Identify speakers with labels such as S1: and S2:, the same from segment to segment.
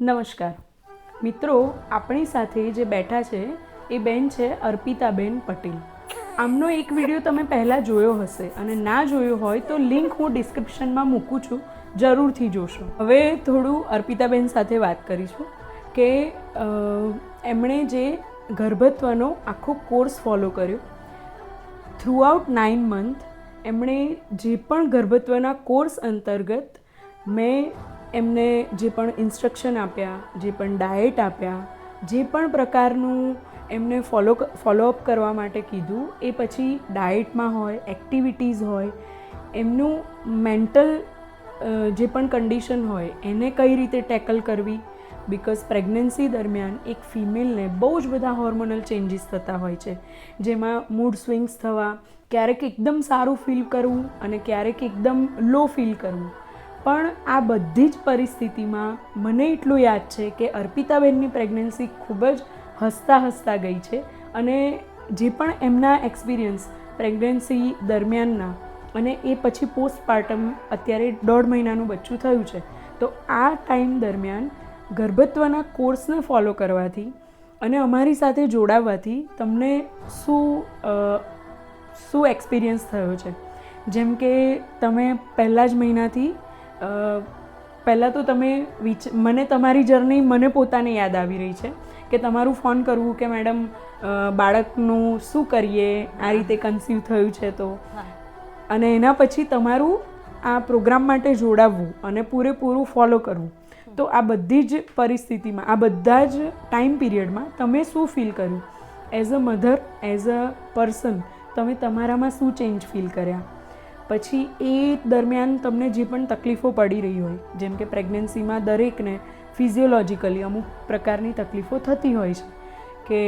S1: નમસ્કાર. મિત્રો, આપણી સાથે જે બેઠા છે, એ બેન છે અર્પિતાબેન પટેલ. આમનો એક વીડિયો તમે પહેલાં જોયો હશે અને ના જોયો હોય તો લિંક હું ડિસ્ક્રિપ્શનમાં મૂકું છું, જરૂરથી જોશો. હવે થોડું અર્પિતાબેન સાથે વાત કરીશું કે એમણે જે ગર્ભત્વનો આખો કોર્સ ફોલો કર્યો. થ્રુઆઉટ નાઇન મંથ એમણે જે પણ ગર્ભત્વના કોર્સ અંતર્ગત મેં એમને જે પણ ઇન્સ્ટ્રક્શન આપ્યા, જે પણ ડાયટ આપ્યા, જે પણ પ્રકારનું એમને ફોલો ફોલોઅપ કરવા માટે કીધું, એ પછી ડાયટમાં હોય, એક્ટિવિટીઝ હોય, એમનું મેન્ટલ જે પણ કન્ડિશન હોય, એને કઈ રીતે ટેકલ કરવી? બિકોઝ પ્રેગ્નન્સી દરમિયાન એક ફિમેલને બહુ જ બધા હોર્મોનલ ચેન્જીસ થતા હોય છે. જેમાં મૂડ સ્વિંગ્સ થવા, ક્યારેક એકદમ સારું ફીલ કરવું અને ક્યારેક એકદમ લો ફીલ કરવું. પણ આ બધી જ પરિસ્થિતિમાં મને એટલું યાદ છે કે અર્પિતાબેનની પ્રેગ્નન્સી ખૂબ જ હસતા હસતા ગઈ છે અને જે પણ એમના એક્સપિરિયન્સ પ્રેગ્નન્સી દરમિયાનના અને એ પછી પોસ્ટપાર્ટમ અત્યારે દોઢ મહિનાનું બચ્ચું થયું છે, તો આ ટાઈમ દરમિયાન ગર્ભત્વના કોર્સને ફોલો કરવાથી અને અમારી સાથે જોડાવવાથી તમને શું શું એક્સપિરિયન્સ થયો છે? જેમ કે તમે પહેલાં જ મહિનાથી પહેલાં તો તમે વિચ મને તમારી જર્ની મને પોતાને યાદ આવી રહી છે કે તમારું ફોન કરવું કે મેડમ બાળકનું શું કરીએ આ રીતે કન્સીવ થયું છે તો. અને એના પછી તમારું આ પ્રોગ્રામ માટે જોડાવવું અને પૂરેપૂરું ફોલો કરવું. તો આ બધી જ પરિસ્થિતિમાં આ બધા જ ટાઈમ પીરિયડમાં તમે શું ફીલ કર્યું? As a mother as a person તમે તમારામાં શું ચેન્જ ફીલ કર્યા? પછી એ દરમિયાન તમને જે પણ તકલીફો પડી રહી હોય, જેમ કે પ્રેગ્નન્સીમાં દરેકને ફિઝિયોલોજિકલી અમુક પ્રકારની તકલીફો થતી હોય છે, કે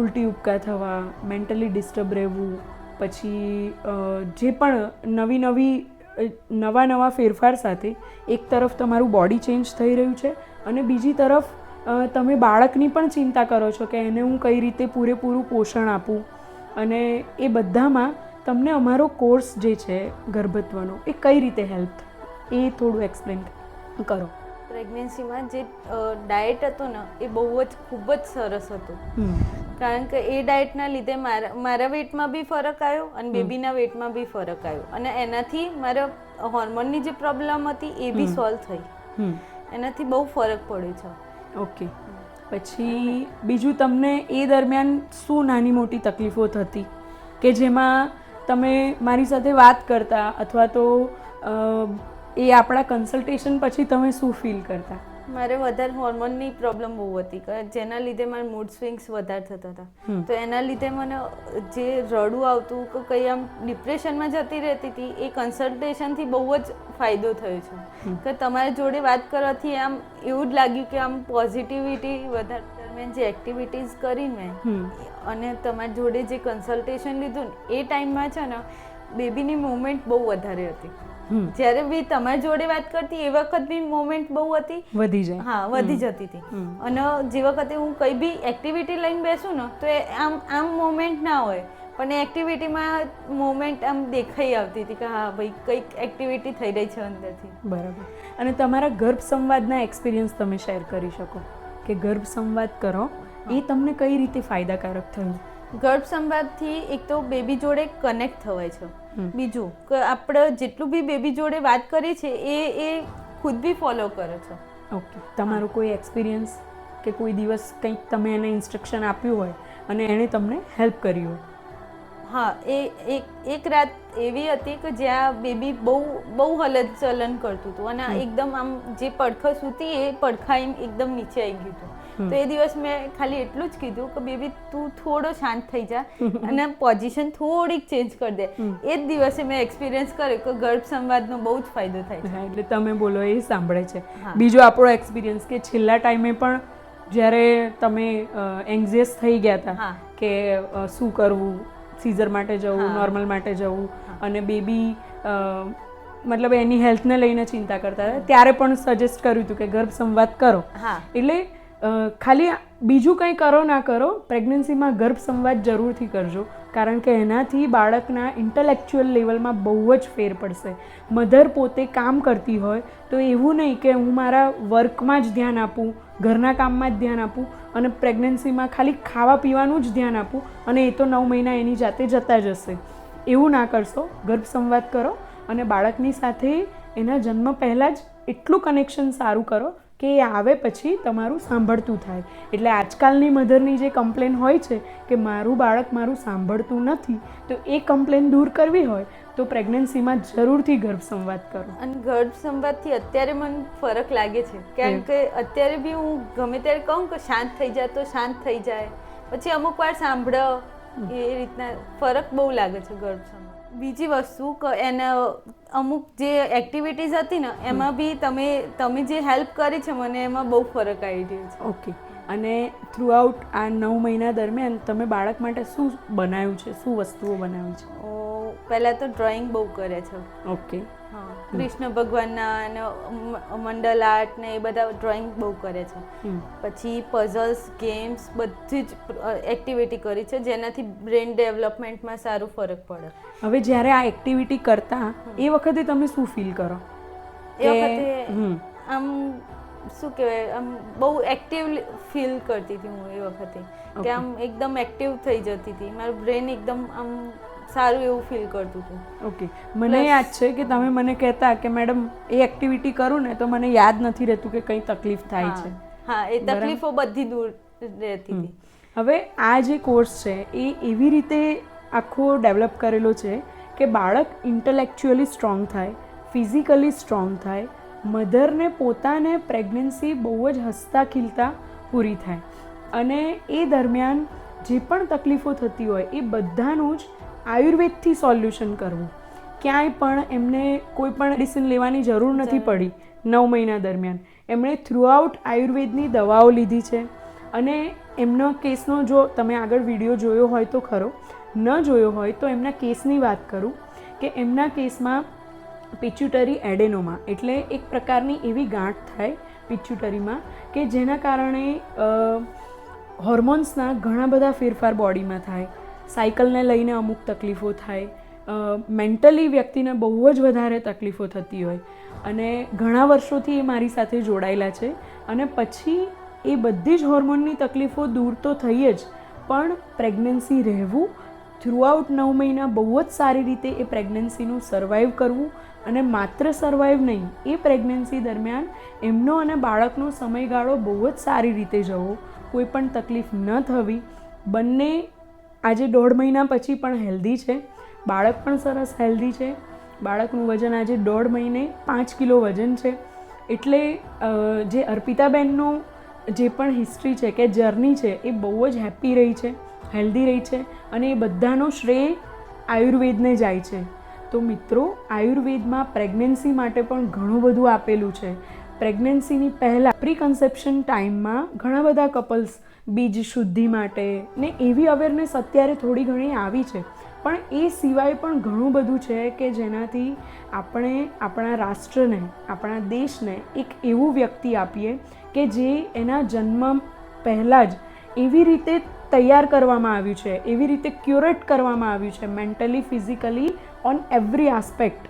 S1: ઉલટી ઉપકા થવા મેન્ટલી ડિસ્ટર્બ રહેવું, પછી જે પણ નવી નવી નવા નવા ફેરફાર સાથે એક તરફ તમારું બોડી ચેન્જ થઈ રહ્યું છે અને બીજી તરફ તમે બાળકની પણ ચિંતા કરો છો કે એને હું કઈ રીતે પૂરેપૂરું પોષણ આપું અને એ બધામાં તમને અમારો કોર્સ જે છે ગર્ભત્વનો એ કઈ રીતે હેલ્પ એ થોડું એક્સપ્લેન કરો.
S2: પ્રેગ્નન્સીમાં જે ડાયટ હતો ને એ બહુ જ ખૂબ જ સરસ હતું. કારણ કે એ ડાયટના લીધે મારા મારા વેટમાં બી ફરક આવ્યો અને બેબીના વેટમાં બી ફરક આવ્યો. અને એનાથી મારા હોર્મોનની જે પ્રોબ્લેમ હતી એ બી. સોલ્વ થઈ. એનાથી બહુ ફરક પડ્યો છે.
S1: ઓકે. પછી બીજું તમને એ દરમિયાન શું નાની મોટી તકલીફો થતી? કે જેમાં તમે મારી સાથે વાત કરતા અથવા તો એ આપણા કન્સલ્ટેશન પછી તમે શું ફીલ કરતા?
S2: મારે વધારે હોર્મોનની પ્રોબ્લેમ બહુ હતી કે જેના લીધે મારા મૂડ સ્વિંગ્સ વધારે થતા હતા. તો એના લીધે મને જે રડવું આવતું કે કંઈ આમ ડિપ્રેશનમાં જતી રહેતી હતી એ કન્સલ્ટેશનથી બહુ જ ફાયદો થયો છે. કે તમારી જોડે વાત કરવાથી આમ એવું જ લાગ્યું કે આમ પોઝિટિવિટી વધારે દરમિયાન જે એક્ટિવિટીઝ કરી મેં અને તમારી જોડે જે કન્સલ્ટેશન લીધું ને એ ટાઈમમાં છે ને બેબીની મુવમેન્ટ બહુ વધારે હતી. જ્યારે બી તમારી જોડે વાત કરતી એ વખત બી મુવમેન્ટ બહુ હતી.
S1: વધી જાય.
S2: હા વધી જતી હતી. અને જે વખતે હું કઈ બી એક્ટિવિટી લઈને બેસું ને તો આમ આમ મોમેન્ટ ના હોય. પણ એ એક્ટિવિટીમાં મોમેન્ટ આમ દેખાઈ આવતી હતી કે હા ભાઈ કંઈક એક્ટિવિટી થઈ રહી છે અંદરથી.
S1: બરાબર. અને તમારા ગર્ભ સંવાદના એક્સપિરિયન્સ તમે શેર કરી શકો. કે ગર્ભ સંવાદ કરો એ તમને કઈ રીતે ફાયદાકારક થયું?
S2: ગર્ભ સંવાદથી એક તો બેબી જોડે કનેક્ટ થવાય છે. બીજું કે આપણે જેટલું બી બેબી જોડે વાત કરી છે એ એ ખુદ બી ફોલો કરે છે.
S1: ઓકે. તમારો કોઈ એક્સપિરિયન્સ કે કોઈ દિવસ કંઈક તમે એને ઇન્સ્ટ્રક્શન આપ્યું હોય અને એણે તમને હેલ્પ કરી હોય?
S2: હા એ એક એક રાત એવી હતી કે જ્યાં બેબી બહુ બહુ હલનચલન કરતું હતું અને એકદમ આમ જે પડખો સૂતી એ પડખાઈ એકદમ નીચે આવી ગયું હતું. તો એ દિવસ મેં ખાલી એટલું જ કીધું કે બેબી તું થોડો શાંત થઈ જા અને પોઝિશન થોડીક ચેન્જ કરી દે. એ જ દિવસે મેં એક્સપિરિયન્સ કર્યો કે ગર્ભ સંવાદનો બહુ જ ફાયદો થાય છે.
S1: એટલે તમે બોલો એ સાંભળે છે. બીજો આપણો એક્સપિરિયન્સ કે છેલ્લા ટાઈમે પણ જ્યારે તમે એન્ઝિયસ થઈ ગયા હતા કે શું કરવું સીઝર માટે જવું નોર્મલ માટે જવું અને બેબી મતલબ એની હેલ્થને લઈને ચિંતા કરતા હતા. ત્યારે પણ સજેસ્ટ કર્યું હતું કે ગર્ભ સંવાદ કરો એટલે ખાલી બીજું કંઈ કરો ના કરો પ્રેગ્નન્સીમાં ગર્ભ સંવાદ જરૂરથી કરજો. કારણ કે એનાથી બાળકના ઇન્ટલેક્ચ્યુઅલ લેવલમાં બહુ જ ફેર પડશે. મધર પોતે કામ કરતી હોય તો એવું નહીં કે હું મારા વર્કમાં જ ધ્યાન આપું ઘરના કામમાં જ ધ્યાન આપું અને પ્રેગ્નન્સીમાં ખાલી ખાવા પીવાનું જ ધ્યાન આપું અને એ તો નવ મહિના એની જાતે જતા જશે. એવું ના કરશો ગર્ભ સંવાદ કરો અને બાળકની સાથે એના જન્મ પહેલાં જ એટલું કનેક્શન સારું કરો કે એ આવે પછી તમારું સાંભળતું થાય. એટલે આજકાલની મધરની જે કમ્પ્લેન હોય છે કે મારું બાળક મારું સાંભળતું નથી તો એ કમ્પ્લેન દૂર કરવી હોય તો પ્રેગ્નન્સીમાં જરૂરથી ગર્ભ સંવાદ કરો.
S2: અને ગર્ભ સંવાદથી અત્યારે મને ફરક લાગે છે. કારણ કે અત્યારે બી હું ગમે ત્યારે કહું કે શાંત થઈ જાય તો શાંત થઈ જાય. પછી અમુક વાર સાંભળો. એ રીતના ફરક બહુ લાગે છે ગર્ભ સંવાદ બીજી વસ્તુ કે એને અમુક જે એક્ટિવિટીઝ હતી ને એમાં બી તમે તમે જે હેલ્પ કરી છે મને એમાં બહુ ફરક આવી રહ્યો છે.
S1: ઓકે અને થ્રુઆઉટ આ નવ મહિના દરમિયાન તમે બાળક માટે શું બનાવ્યું છે? શું વસ્તુઓ બનાવી છે?
S2: પહેલાં તો ડ્રોઈંગ બહુ કરે છે.
S1: ઓકે
S2: હા કૃષ્ણ ભગવાનના અને મંડલ આર્ટ ને એ બધા ડ્રોઈંગ બહુ કરે છે. પછી પઝલ્સ ગેમ્સ બધી જ એક્ટિવિટી કરી છે જેનાથી બ્રેન ડેવલપમેન્ટમાં સારું ફરક પડે.
S1: હવે જ્યારે આ એક્ટિવિટી કરતા એ વખતે તમે શું ફીલ કરો?
S2: એ વખતે
S1: હમ.
S2: આમ શું કહેવાય આમ બહુ એક્ટિવ ફીલ કરતી હતી હું એ વખતે. કે આમ એકદમ એક્ટિવ થઈ જતી હતી. મારું બ્રેન એકદમ આમ સારું એવું ફીલ કરતું હતું.
S1: ઓકે મને યાદ છે કે તમે મને કહેતા કે મેડમ એ એક્ટિવિટી કરું ને તો મને યાદ નથી રહેતું કે કંઈ તકલીફ થાય છે.
S2: હા, એ તકલીફો બધી દૂર રહેતી હતી.
S1: હવે આ જે કોર્સ છે એ એવી રીતે આખો ડેવલપ કરેલો છે કે બાળક ઇન્ટેલેક્ચ્યુઅલી સ્ટ્રોંગ થાય ફિઝિકલી સ્ટ્રોંગ થાય મધરને પોતાને પ્રેગ્નન્સી બહુ જ હસતા ખીલતા પૂરી થાય. અને એ દરમિયાન જે પણ તકલીફો થતી હોય એ બધાનું જ આયુર્વેદથી સોલ્યુશન કરવું. ક્યાંય પણ એમને કોઈ પણ મેડિસિન લેવાની જરૂર નથી પડી નવ મહિના દરમિયાન. એમણે થ્રુઆઉટ આયુર્વેદની દવાઓ લીધી છે. અને એમનો કેસનો જો તમે આગળ વીડિયો જોયો હોય તો ખરો. ન જોયો હોય તો એમના કેસની વાત કરું કે એમના કેસમાં પિચ્યુટરી એડેનોમા. એટલે એક પ્રકારની એવી ગાંઠ થાય પિચ્યુટરીમાં કે જેના કારણે હોર્મોન્સના ઘણા બધા ફેરફાર બોડીમાં થાય. સાયકલને લઈને અમુક તકલીફો થાય. મેન્ટલી વ્યક્તિને બહુ જ વધારે તકલીફો થતી હોય. અને ઘણા વર્ષોથી એ મારી સાથે જોડાયેલા છે. અને પછી એ બધી જ હોર્મોનની તકલીફો દૂર તો થઈ જ, પણ પ્રેગ્નન્સી રહેવું થ્રુઆઉટ નવ મહિના બહુ જ સારી રીતે એ પ્રેગ્નન્સીનું સર્વાઈવ કરવું અને માત્ર સર્વાઈવ નહીં, એ પ્રેગ્નન્સી દરમિયાન એમનો અને બાળકનો સમયગાળો બહુ જ સારી રીતે જવો, કોઈ પણ તકલીફ ન થવી. બંને આજે દોઢ મહિના પછી પણ હેલ્ધી છે, બાળક પણ સરસ હેલ્ધી છે, બાળકનું વજન આજે દોઢ મહિને પાંચ કિલો વજન છે. એટલે જે અર્પિતાબેનનો જે પણ હિસ્ટ્રી છે કે જર્ની છે એ બહુ જ હેપી રહી છે. હેલ્ધી રહી છે અને એ બધાનો શ્રેય આયુર્વેદને જાય છે. તો મિત્રો, આયુર્વેદમાં પ્રેગ્નન્સી માટે પણ ઘણું બધું આપેલું છે. પ્રેગ્નન્સીની પહેલાં પ્રિકન્સેપ્શન ટાઈમમાં ઘણા બધા કપલ્સ બીજ શુદ્ધિ માટે ને એવી અવેરનેસ અત્યારે થોડી ઘણી આવી છે. પણ એ સિવાય પણ ઘણું બધું છે કે જેનાથી આપણે આપણા રાષ્ટ્રને, આપણા દેશને એક એવું વ્યક્તિ આપીએ કે જે એના જન્મ પહેલાં જ એવી રીતે તૈયાર કરવામાં આવ્યું છે, એવી રીતે ક્યુરેટ કરવામાં આવ્યું છે mentally physically on every aspect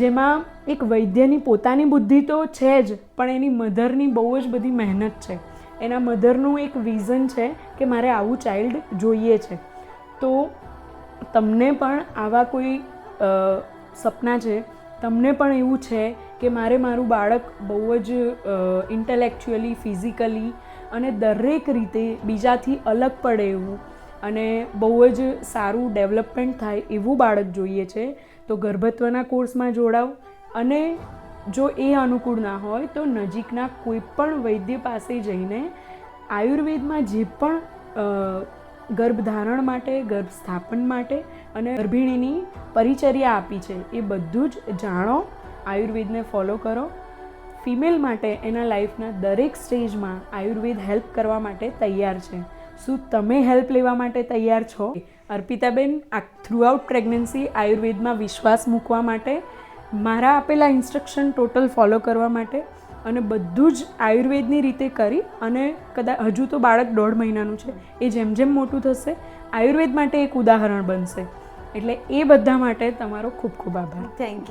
S1: જેમાં એક વૈદ્યની પોતાની બુદ્ધિ તો છે જ, પણ એની મધરની બહુ જ બધી મહેનત છે. એના મધરનું એક વિઝન છે કે મારે આવું ચાઇલ્ડ જોઈએ છે. તો તમને પણ આવા કોઈ સપના છે તમને પણ એવું છે કે મારે મારું બાળક બહુ જ ઇન્ટેલેક્ચ્યુઅલી ફિઝિકલી અને દરેક રીતે બીજાથી અલગ પડે એવું અને બહુ જ સારું ડેવલપમેન્ટ થાય એવું બાળક જોઈએ છે, તો ગર્ભત્વના કોર્સમાં જોડાવ અને જો એ અનુકૂળ ના હોય તો નજીકના કોઈ પણ વૈદ્ય પાસે જઈને આયુર્વેદમાં જે પણ ગર્ભધારણ માટે ગર્ભ સ્થાપન માટે અને ગર્ભિણીની પરિચર્યા આપી છે. એ બધું જ જાણો, આયુર્વેદને ફોલો કરો. ફિમેલ માટે એના લાઈફના દરેક સ્ટેજમાં આયુર્વેદ હેલ્પ કરવા માટે તૈયાર છે. શું તમે હેલ્પ લેવા માટે તૈયાર છો? અર્પિતાબેન, આ થ્રુઆઉટ પ્રેગ્નન્સી આયુર્વેદમાં વિશ્વાસ મૂકવા માટે મારા આપેલા ઇન્સ્ટ્રક્શન ટોટલ ફોલો કરવા માટે અને બધું જ આયુર્વેદની રીતે કરી અને કદાચ હજુ તો બાળક દોઢ મહિનાનું છે, એ જેમ જેમ મોટું થશે, આયુર્વેદ માટે એક ઉદાહરણ બનશે. એટલે એ બધા માટે તમારો ખૂબ ખૂબ આભાર.
S2: Thank you